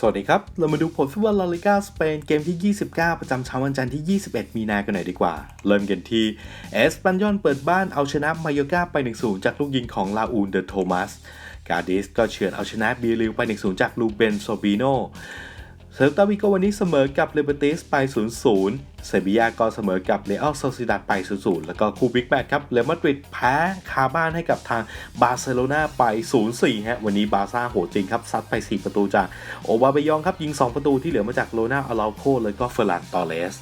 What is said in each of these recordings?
สวัสดีครับ เรามาดูผลฟุตบอลลาลิกาสเปนเกมที่ 29 ประจำเช้าวันจันทร์ที่ 21 มีนากันหน่อยดีกว่า เริ่มกันที่เอสปันยอนเปิดบ้านเอาชนะมายอกาไป 1-0 จากลูกยิงของลาอูนเดอโทมัส กาดิสก็เฉือนเอาชนะบีริวไป 1-0 จากลูเบนโซบิโน เซลตาวิโกวันนี้เสมอกับเลเบติสไป 0-0 เซบียาก็เสมอกับเรอัลโซซิดาดไป 0-0 แล้วก็คู่บิ๊กแมตช์ครับเรอัลมาดริดแพ้คาบ้านให้กับทางบาร์เซโลนาไป 0-4 ฮะ วันนี้บาร์ซ่าโหดจริงครับ ซัดไป 4 ประตูจากโอบาเบยองครับ ยิง 2 ประตูที่เหลือมาจากโลนาอาราโคแล้วก็เฟอร์ลันตอเรส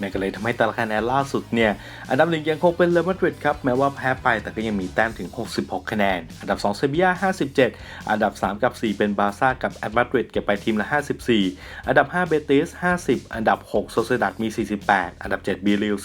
แม่ก็เลยทำให้ตารางคะแนนล่าสุดเนี่ยอันดับหนึ่งยังคงเป็นเรอัลมาดริดครับแม้ว่าแพ้ไปแต่ก็ยังมีแต้มถึง 66 คะแนน อันดับ2เซบีย่า57 อันดับ 3 กับ 4 เป็นบาร์ซ่ากับแอตมาดริดเก็บไปทีมละ 54 อันดับ 5 เบติส 50 อันดับ 6 โซเซดัดมี 48 อันดับ 7บีริล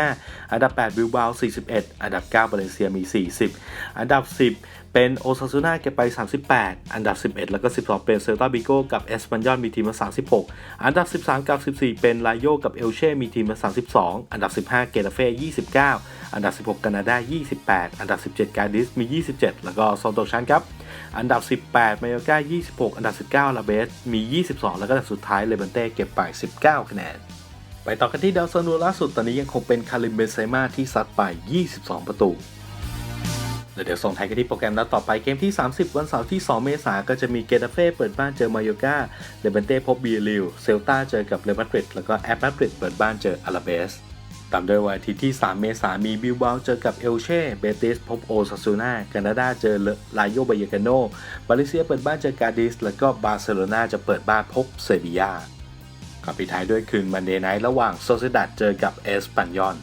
45 อันดับ 8 บิลบา41 อันดับ 9 บาเลนเซียมี 40 อันดับ 10 เป็นโอซาซูน่าเก็บไป 38 อันดับ 11 แล้วก็ 12 เป็นเซลตาบิโกกับเอสปันยอนมีทีมละ36 อันดับ 13 กับ 14 เป็นไลโยกับเอลเช่มีทีมละ32 อันดับ 15 เกตาเฟ่ 29 อันดับ 16 กานาดา 28 อันดับ 17 กาดิสมี 27 แล้วก็โซโตชันครับ อันดับ 18 มายอกา26 อันดับ 19 ลาเบส มี 22 แล้วก็อันดับสุดท้ายเลเบนเต้เก็บไป 19 คะแนนไปต่อกันที่ดาวซันโวล่าสุดตอนนี้ยังคงเป็นคาริมเบนเซม่าที่ซัดไป 22 ประตู แล้วเดี๋ยวส่งท้ายกันที่โปรแกรมนัดต่อไปเกมที่ 30 วันเสาร์ที่ 2 เมษายนก็จะมีเกตาเฟ่เปิดบ้านเจอมายกาเลเบนเต้พบเบียริลเซลตาเจอกับเรอัลมาดริดแล้วก็แอตมาดริดเปิดบ้านเจออาราเบสตามด้วยวันอาทิตย์ที่ 3 เมษายนมีบิลบาเจอกับเอลเช่ เบติสพบโอซาซูนาแคนาดาเจอลาโยบายกาโนบาเลเซียเปิดบ้านเจอกาดิส แล้วก็บาร์เซโลนาจะเปิดบ้านพบเซบียาก่อนปิดท้ายด้วยคืนมันเดย์ไนท์ระหว่างโซเซดัดเจอกับเอสปันยอน